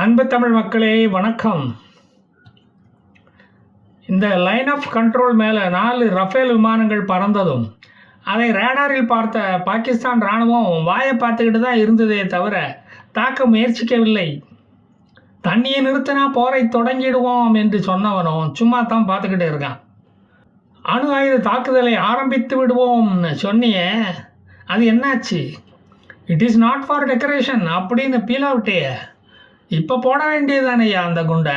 அன்பு தமிழ் மக்களே வணக்கம். இந்த லைன் ஆஃப் கண்ட்ரோல் மேலே நாலு ரஃபேல் விமானங்கள் பறந்ததும் அதை ரேடாரில் பார்த்த பாகிஸ்தான் இராணுவம் வாயை பார்த்துக்கிட்டு தான் இருந்ததே தவிர தாக்க முயற்சிக்கவில்லை. தண்ணியை நிறுத்தினா போரை தொடங்கிடுவோம் என்று சொன்னவனும் சும்மா தான் பார்த்துக்கிட்டு இருக்கான். அணு ஆயுத தாக்குதலை ஆரம்பித்து விடுவோம்னு சொன்னியே அது என்னாச்சு? It is not for decoration அப்படின்னு பீல் அவுட்டே இப்போ போட வேண்டியதானையா அந்த குண்டை?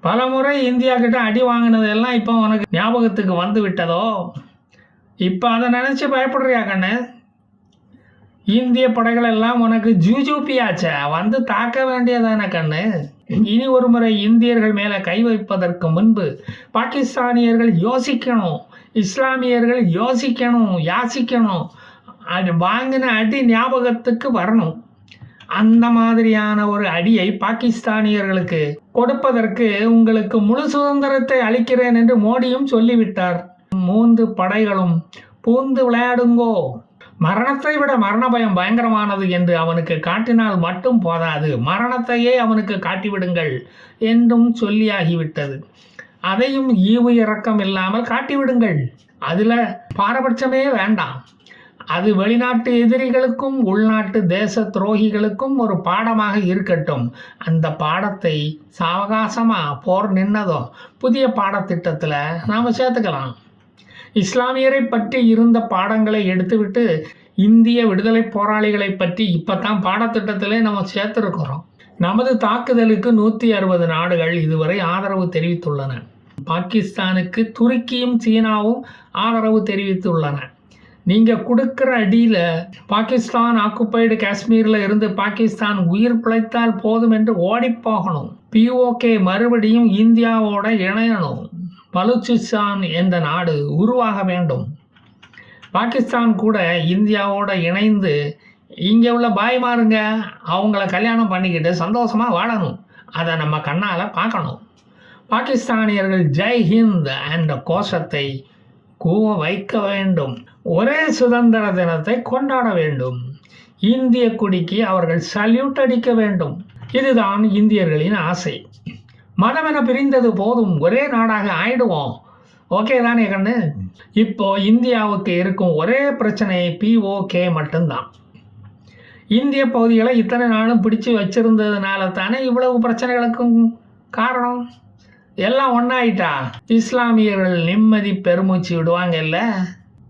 பல முறை இந்தியா கிட்ட அடி வாங்கினதெல்லாம் இப்போ உனக்கு ஞாபகத்துக்கு வந்து விட்டதோ? இப்போ அதை நினச்சி பயப்படுறியா கண்ணு? இந்திய படைகள் எல்லாம் உனக்கு ஜூஜூப்பியாச்சே வந்து தாக்க வேண்டியதானே கண்ணு? இனி ஒரு முறை இந்தியர்கள் மேலே கை வைப்பதற்கு முன்பு பாகிஸ்தானியர்கள் யோசிக்கணும் இஸ்லாமியர்கள் யோசிக்கணும் யாசிக்கணும். அது வாங்கின அடி ஞாபகத்துக்கு வரணும். அந்த மாதிரியான ஒரு அடியை பாகிஸ்தானியர்களுக்கு கொடுப்பதற்கு உங்களுக்கு முழு சுதந்திரத்தை அளிக்கிறேன் என்று மோடியும் சொல்லிவிட்டார். மூன்று படைகளும் பூந்து விளையாடுங்கோ. மரணத்தை விட மரண பயம் பயங்கரமானது என்று அவனுக்கு காட்டினால் மட்டும் போதாது. மரணத்தையே அவனுக்கு காட்டிவிடுங்கள் என்றும் சொல்லியாகிவிட்டது. அதையும் ஈவு இறக்கம் இல்லாமல் காட்டிவிடுங்கள். அதில் பாரபட்சமே வேண்டாம். அது வெளிநாட்டு எதிரிகளுக்கும் உள்நாட்டு தேச துரோகிகளுக்கும் ஒரு பாடமாக இருக்கட்டும். அந்த பாடத்தை சாவகாசமாக போர் நின்னதும் புதிய பாடத்திட்டத்தில் நாம் சேர்த்துக்கலாம். இஸ்லாமியரை பற்றி இருந்த பாடங்களை எடுத்துவிட்டு இந்திய விடுதலை போராளிகளை பற்றி இப்போ தான் பாடத்திட்டத்திலே நம்ம சேர்த்துருக்கிறோம். நமது தாக்குதலுக்கு நூற்றி அறுபது நாடுகள் இதுவரை ஆதரவு தெரிவித்துள்ளன. பாகிஸ்தானுக்கு துருக்கியும் சீனாவும் ஆதரவு தெரிவித்துள்ளன. நீங்கள் கொடுக்குற அடியில் பாகிஸ்தான் ஆக்குப்பைடு காஷ்மீரில் இருந்து பாகிஸ்தான் உயிர் பிழைத்தால் போதும் என்று ஓடிப்போகணும். பிஓகே மறுபடியும் இந்தியாவோட இணையணும். பலுச்சிஸ்தான் என்ற நாடு உருவாக வேண்டும். பாகிஸ்தான் கூட இந்தியாவோட இணைந்து இங்கே உள்ள பாய்மாருங்க அவங்கள கல்யாணம் பண்ணிக்கிட்டு சந்தோஷமாக வாழணும். அதை நம்ம கண்ணால் பார்க்கணும். பாகிஸ்தானியர்கள் ஜெய் ஹிந்த் என்ற கோஷத்தை கூவ வைக்க வேண்டும். ஒரே சுதந்திர தினத்தை கொண்டாட வேண்டும். இந்திய குடிக்கு அவர்கள் சல்யூட் அடிக்க வேண்டும். இதுதான் இந்தியர்களின் ஆசை. மதம் என பிரிந்தது போதும். ஒரே நாடாக ஆயிடுவோம். ஓகே தானே கண்ணு? இப்போ இந்தியாவுக்கு இருக்கும் ஒரே பிரச்சனை பிஓகே மட்டும்தான். இந்திய பகுதிகளை இத்தனை நாளும் பிடிச்சு வச்சிருந்ததுனால தானே இவ்வளவு பிரச்சனைகளுக்கும் காரணம்? எல்லாம் ஒன்றாயிட்டா இஸ்லாமியர்கள் நிம்மதி பெருமூச்சு விடுவாங்க இல்லை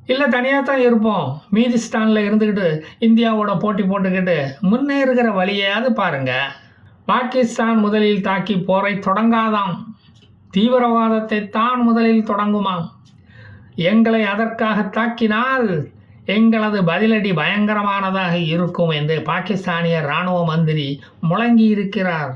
இல்லை தனியாக தான் இருப்போம் மீதிஸ்தானில் இருந்துக்கிட்டு இந்தியாவோட போட்டி போட்டுக்கிட்டு முன்னேறுகிற வழியாவது பாருங்கள் பாகிஸ்தான் முதலில் தாக்கி போரை தொடங்காதாம். தீவிரவாதத்தை தான் முதலில் தொடங்குமாம். எங்களை அதற்காக தாக்கினால் எங்களது பதிலடி பயங்கரமானதாக இருக்கும் என்று பாகிஸ்தானிய இராணுவ மந்திரி முழங்கி இருக்கிறார்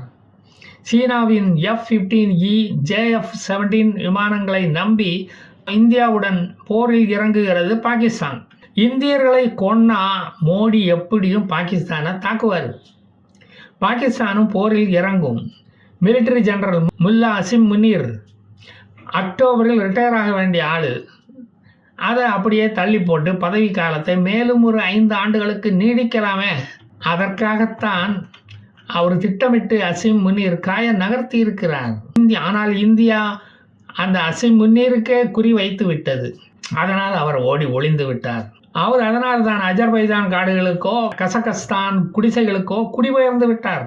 சீனாவின் F fifteen E JF seventeen விமானங்களை நம்பி இந்தியாவுடன் போரில் இறங்குகிறது பாகிஸ்தான். இந்தியர்களை கொன்னா மோடி எப்படியும் பாகிஸ்தானை தாக்குவார். பாகிஸ்தானும் போரில் இறங்கும். மிலிட்டரி ஜெனரல் முல்லா அசிம் முனீர் அக்டோபரில் ரிட்டையர் ஆக வேண்டிய ஆள். அதை அப்படியே தள்ளி போட்டு பதவி காலத்தை மேலும் ஒரு ஐந்து ஆண்டுகளுக்கு நீடிக்கலாமே. அதற்காகத்தான் அவர் திட்டமிட்டு அசிம் முன்னீர் காய நகர்த்தி இருக்கிறார். இந்தியா ஆனால் இந்தியா அந்த அசிம் முன்னீருக்கே குறி வைத்து விட்டது. அதனால் அவர் ஓடி ஒளிந்து விட்டார். அவர் அதனால் தான் அஜர்பைஜான் காடுகளுக்கோ கசகஸ்தான் குடிசைகளுக்கோ குடிபெயர்ந்து விட்டார்.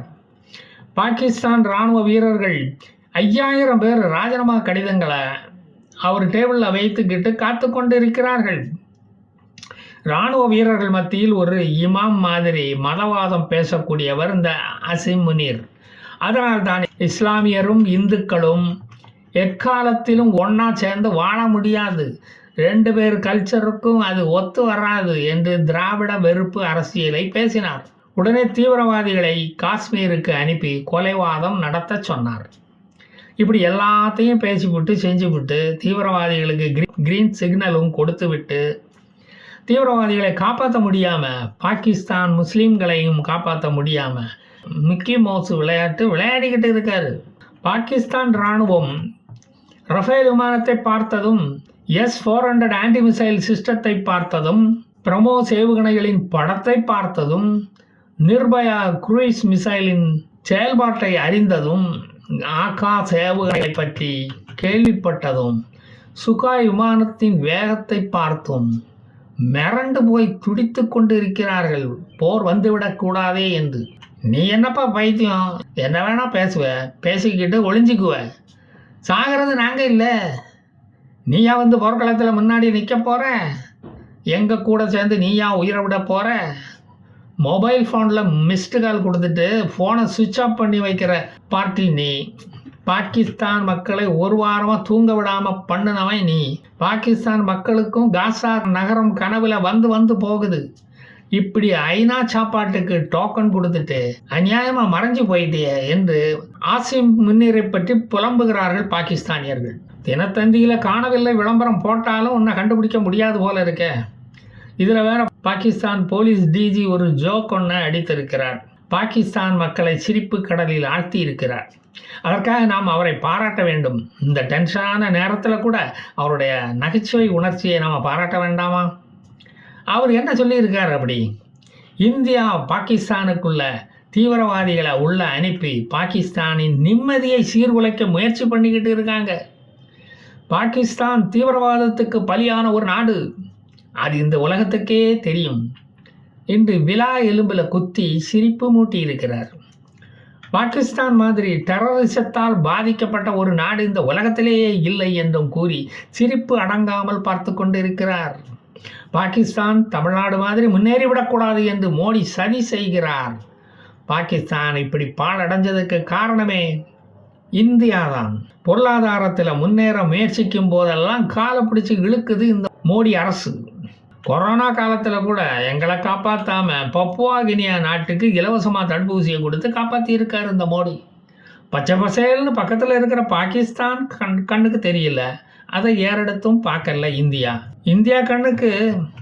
பாகிஸ்தான் இராணுவ வீரர்கள் ஐயாயிரம் பேர் ராஜினாமா கடிதங்களை அவர் டேபிளில் வைத்துக்கிட்டு காத்து கொண்டு இருக்கிறார்கள் இராணுவ வீரர்கள் மத்தியில் ஒரு இமாம் மாதிரி மதவாதம் பேசக்கூடியவர் இந்த அசிம் முனீர். அதனால் தான் இஸ்லாமியரும் இந்துக்களும் எக்காலத்திலும் ஒன்றா சேர்ந்து வாழ முடியாது. ரெண்டு பேர் கல்ச்சருக்கும் அது ஒத்து வராது என்று திராவிட வெறுப்பு அரசியலை பேசினார். உடனே தீவிரவாதிகளை காஷ்மீருக்கு அனுப்பி கொலைவாதம் நடத்த சொன்னார். இப்படி எல்லாத்தையும் பேசிவிட்டு செஞ்சுவிட்டு தீவிரவாதிகளுக்கு கிரீன் சிக்னலும் கொடுத்துவிட்டு தீவிரவாதிகளை காப்பாற்ற முடியாமல் பாகிஸ்தான் முஸ்லீம்களையும் காப்பாற்ற முடியாமல் மிக்கி மவுஸ் விளையாட்டு விளையாடிக்கிட்டு இருக்காரு. பாகிஸ்தான் இராணுவம் ரஃபேல் விமானத்தை பார்த்ததும் S four hundred anti missile சிஸ்டத்தை பார்த்ததும் பிரமோ ஏவுகணைகளின் படத்தை பார்த்ததும் நிர்பயா குரூஸ் மிசைலின் செயல்பாட்டை அறிந்ததும் ஆகாஷ் ஏவுகணை பற்றி கேள்விப்பட்டதும் சுகாய் விமானத்தின் வேகத்தை பார்த்தும். மிரண்டு போய் துடித்து கொண்டு இருக்கிறார்கள் போர் வந்துவிடக்கூடாதே என்று. நீ என்னப்பா பைத்தியம்? என்ன வேணால் பேசுவ. பேசிக்கிட்டு ஒளிஞ்சிக்குவ. சாகிறது நாங்கள் இல்லை. நீயா வந்து போர்க்களத்தில் முன்னாடி நிற்க போகிற எங்கள் கூட சேர்ந்து நீயா உயிரை விட போகிற மொபைல் ஃபோனில் மிஸ்டு கால் கொடுத்துட்டு ஃபோனை சுவிட்ச் ஆஃப் பண்ணி வைக்கிற பார்ட்டி நீ. பாகிஸ்தான் மக்களை ஒரு வாரமாக தூங்க விடாமல் பண்ணினவன் நீ. பாகிஸ்தான் மக்களுக்கும் காசா நகரம் கனவில் வந்து வந்து போகுது. இப்படி ஐநா சாப்பாட்டுக்கு டோக்கன் கொடுத்துட்டு அநியாயமா மறைஞ்சு போயிட்டே என்று ஆசிம் முன்னீரை பற்றி புலம்புகிறார்கள் பாகிஸ்தானியர்கள். தினத்தந்தியில் காணவில்லை விளம்பரம் போட்டாலும் உன்னை கண்டுபிடிக்க முடியாது போல இருக்க. இதில் வேற பாகிஸ்தான் போலீஸ் டிஜி ஒரு ஜோக் ஒன்று அடித்திருக்கிறார். பாகிஸ்தான் மக்களை சிரிப்பு கடலில் ஆழ்த்தி இருக்கிறார் அதற்காக நாம் அவரை பாராட்ட வேண்டும். இந்த டென்ஷனான நேரத்தில் கூட அவருடைய நகைச்சுவை உணர்ச்சியை நாம் பாராட்ட வேண்டாமா? அவர் என்ன சொல்லியிருக்கார் அப்படி? இந்தியா பாகிஸ்தானுக்குள்ள தீவிரவாதிகளை உள்ள அனுப்பி பாகிஸ்தானின் நிம்மதியை சீர்குலைக்க முயற்சி பண்ணிக்கிட்டு இருக்காங்க. பாகிஸ்தான் தீவிரவாதத்துக்கு பலியான ஒரு நாடு. அது இந்த உலகத்துக்கே தெரியும். என்று விழா எலும்பில் குத்தி சிரிப்பு மூட்டி இருக்கிறார் பாகிஸ்தான் மாதிரி டெரரிசத்தால் பாதிக்கப்பட்ட ஒரு நாடு இந்த உலகத்திலேயே இல்லை என்றும் கூறி சிரிப்பு அடங்காமல் பார்த்து கொண்டிருக்கிறார். பாகிஸ்தான் தமிழ்நாடு மாதிரி முன்னேறிவிடக்கூடாது என்று மோடி சதி செய்கிறார். பாகிஸ்தான் இப்படி பாலடைஞ்சதுக்கு காரணமே இந்தியா தான் பொருளாதாரத்தில் முன்னேற முயற்சிக்கும் போதெல்லாம் காலை பிடிச்சி இழுக்குது இந்த மோடி அரசு. கொரோனா காலத்தில் கூட எங்களை காப்பாற்றாமல் பப்புவா கினியா நாட்டுக்கு இலவசமாக தடுப்பூசியை கொடுத்து காப்பாற்றிருக்காரு இந்த மோடி. பச்சை பசேல்னு பக்கத்தில் இருக்கிற பாகிஸ்தான் கண் கண்ணுக்கு தெரியல. அதை ஏறெடுத்தும் பார்க்கல இந்தியா. இந்தியா கண்ணுக்கு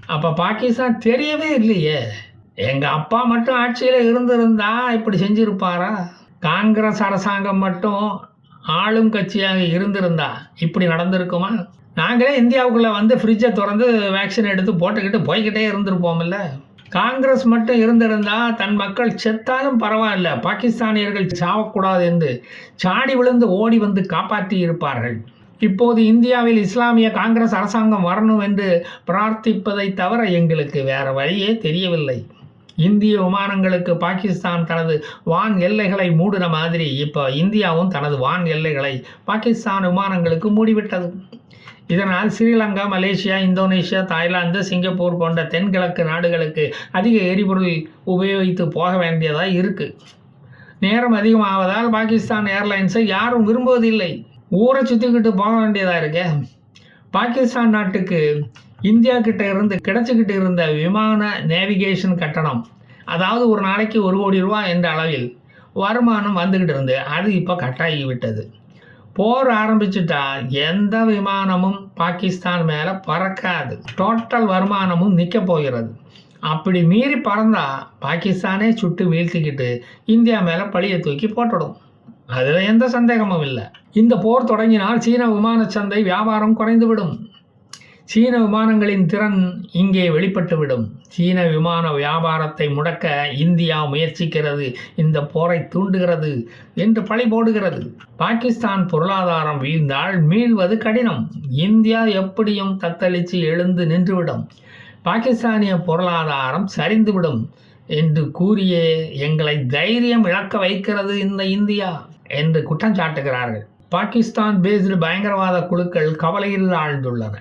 அப்போ பாகிஸ்தான் தெரியவே இல்லையே. எங்கள் அப்பா மட்டும் ஆட்சியில் இருந்திருந்தா இப்படி செஞ்சுருப்பாரா? காங்கிரஸ் அரசாங்கம் மட்டும் ஆளும் கட்சியாக இருந்திருந்தா இப்படி நடந்திருக்குமா? நாங்களே இந்தியாவுக்குள்ளே வந்து ஃப்ரிட்ஜை திறந்து வேக்சின் எடுத்து போட்டுக்கிட்டு போய்கிட்டே இருந்திருப்போம்ல. காங்கிரஸ் மட்டும் இருந்திருந்தால் தன் மக்கள் செத்தாலும் பரவாயில்ல. பாகிஸ்தானியர்கள் சாவக்கூடாது என்று சாடி விழுந்து ஓடி வந்து காப்பாற்றி இருப்பார்கள். இப்போது இந்தியாவில் இஸ்லாமிய காங்கிரஸ் அரசாங்கம் வரணும் என்று பிரார்த்திப்பதை தவிர எங்களுக்கு வேறு வழியே தெரியவில்லை. இந்திய விமானங்களுக்கு பாகிஸ்தான் தனது வான் எல்லைகளை மூடுற மாதிரி இப்போ இந்தியாவும் தனது வான் எல்லைகளை பாகிஸ்தான் விமானங்களுக்கு மூடிவிட்டது. இதனால் Sri Lanka Malaysia Indonesia Thailand Singapore போன்ற தென்கிழக்கு நாடுகளுக்கு அதிக எரிபொருள் உபயோகித்து போக வேண்டியதாக இருக்குது நேரம் அதிகமாவதால் பாகிஸ்தான் ஏர்லைன்ஸை யாரும் விரும்புவதில்லை. ஊரை சுற்றிக்கிட்டு போக வேண்டியதாக இருக்கே. பாகிஸ்தான் நாட்டுக்கு இந்தியா கிட்ட இருந்து கிடைச்சிக்கிட்டு இருந்த விமான நேவிகேஷன் கட்டணம் அதாவது ஒரு நாளைக்கு ஒரு கோடி ரூபா என்ற அளவில் வருமானம் வந்துக்கிட்டு இருந்து அது இப்போ கட்டாகி விட்டது போர் ஆரம்பிச்சுட்டா எந்த விமானமும் பாகிஸ்தான் மேலே பறக்காது. டோட்டல் வருமானமும் நிற்க போகிறது. அப்படி மீறி பறந்தால் பாகிஸ்தானே சுட்டு வீழ்த்திக்கிட்டு இந்தியா மேலே பழியை தூக்கி போட்டுடும். அதில் எந்த சந்தேகமும் இல்லை. இந்த போர் தொடங்கினால் சீன விமான சந்தை வியாபாரம் குறைந்துவிடும். சீன விமானங்களின் திறன் இங்கே வெளிப்பட்டுவிடும். சீன விமான வியாபாரத்தை முடக்க இந்தியா முயற்சிக்கிறது. இந்த போரை தூண்டுகிறது என்று பழி போடுகிறது. பாகிஸ்தான் பொருளாதாரம் வீழ்ந்தால் மீள்வது கடினம். இந்தியா எப்படியும் தத்தளித்து எழுந்து நின்றுவிடும். பாகிஸ்தானிய பொருளாதாரம் சரிந்துவிடும் என்று கூறியே எங்களை தைரியம் இழக்க வைக்கிறது இந்த இந்தியா என்று குற்றம் சாட்டுகிறார்கள். பாகிஸ்தான் பேஸ்டு பயங்கரவாத குழுக்கள் கவலையில் ஆழ்ந்துள்ளன.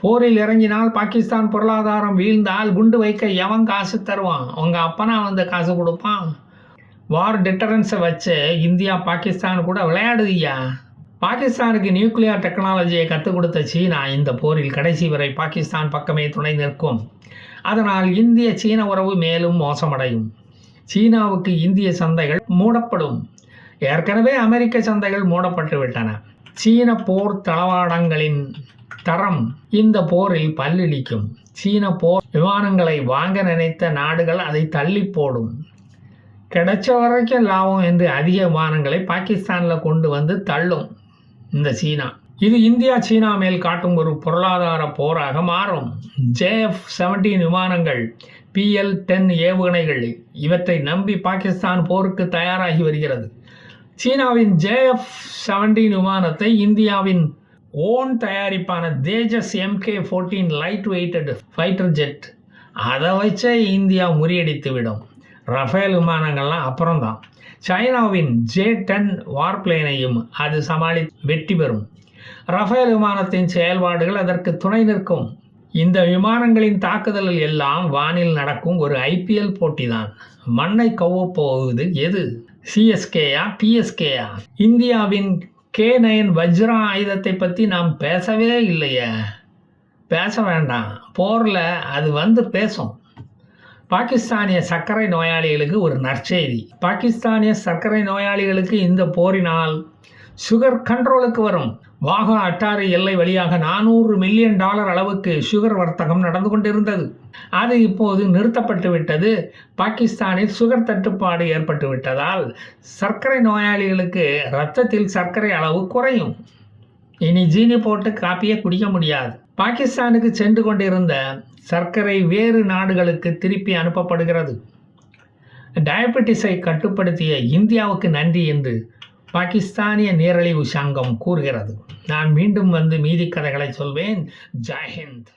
போரில் இறங்கினால் பாகிஸ்தான் பொருளாதாரம் வீழ்ந்தால் குண்டு வைக்க எவன் காசு தருவான்? அவங்க அப்பனா வந்து காசு கொடுப்பான். வார் டிட்டரன்ஸை வச்சு இந்தியா பாகிஸ்தான் கூட விளையாடுதியா? பாகிஸ்தானுக்கு நியூக்ளியர் டெக்னாலஜியை கற்றுக் கொடுத்த சீனா இந்த போரில் கடைசி வரை பாகிஸ்தான் பக்கமே துணை நிற்கும். அதனால் இந்திய சீன உறவு மேலும் மோசமடையும். சீனாவுக்கு இந்திய சந்தைகள் மூடப்படும். ஏற்கனவே அமெரிக்க சந்தைகள் மூடப்பட்டு விட்டன சீன போர் தளவாடங்களின் தரம். இந்த போரில் பல்லிழிக்கும். சீன போர் விமானங்களை வாங்க நினைத்த நாடுகள் அதை தள்ளி போடும். கிடைச்ச வரைக்கும் லாபம் என்று அதிக விமானங்களை பாகிஸ்தானில் கொண்டு வந்து தள்ளும் இந்த சீனா. இது இந்தியா சீனா மேல் காட்டும் ஒரு பொருளாதார போராக மாறும். ஜேஎஃப் செவன்டீன் விமானங்கள் பிஎல் டென் ஏவுகணைகள் இவற்றை நம்பி பாகிஸ்தான் போருக்கு தயாராகி வருகிறது. சீனாவின் ஜேஎஃப் செவன்டீன் விமானத்தை இந்தியாவின் own தயாரிப்பான Tejas MK fourteen light weighted fighter jet அதை வச்சே இந்தியா முறியடித்து விடும். ரஃபேல் விமானங்கள்லாம் அப்புறம்தான். சைனாவின் ஜே டென் வார்பிளேனையும் அது சமாளி வெற்றி பெறும். ரஃபேல் விமானத்தின் செயல்பாடுகள் அதற்கு துணை நிற்கும். இந்த விமானங்களின் தாக்குதல்கள் எல்லாம் வானில் நடக்கும் ஒரு ஐபிஎல் போட்டி தான் மண்ணை கவ்வப்போவது எது? சிஎஸ்கேயா பிஎஸ்கேயா இந்தியாவின் கே நயன் வஜ்ர ஆயுதத்தை பற்றி நாம் பேசவே இல்லையே. பேச வேண்டாம். போரில் அது வந்து பேசும். பாகிஸ்தானிய சர்க்கரை நோயாளிகளுக்கு ஒரு நற்செய்தி. பாகிஸ்தானிய சர்க்கரை நோயாளிகளுக்கு இந்த போரினால் சுகர் கண்ட்ரோலுக்கு வரும். வாகா அட்டாரி எல்லை வழியாக நானூறு மில்லியன் டாலர் அளவுக்கு சுகர் வர்த்தகம் நடந்து கொண்டிருந்தது. அது இப்போது நிறுத்தப்பட்டு விட்டது. பாகிஸ்தானில் சுகர் தட்டுப்பாடு ஏற்பட்டு விட்டதால் சர்க்கரை நோயாளிகளுக்கு இரத்தத்தில் சர்க்கரை அளவு குறையும். இனி ஜீனி போட்டு காப்பியை குடிக்க முடியாது. பாகிஸ்தானுக்கு சென்று கொண்டிருந்த சர்க்கரை வேறு நாடுகளுக்கு திருப்பி அனுப்பப்படுகிறது. டயபெட்டிஸை கட்டுப்படுத்திய இந்தியாவுக்கு நன்றி என்று பாகிஸ்தானிய நேரழிவு சங்கம் கூறுகிறது. நான் மீண்டும் வந்து மீதி கதைகளை சொல்வேன். ஜெய்ஹிந்த்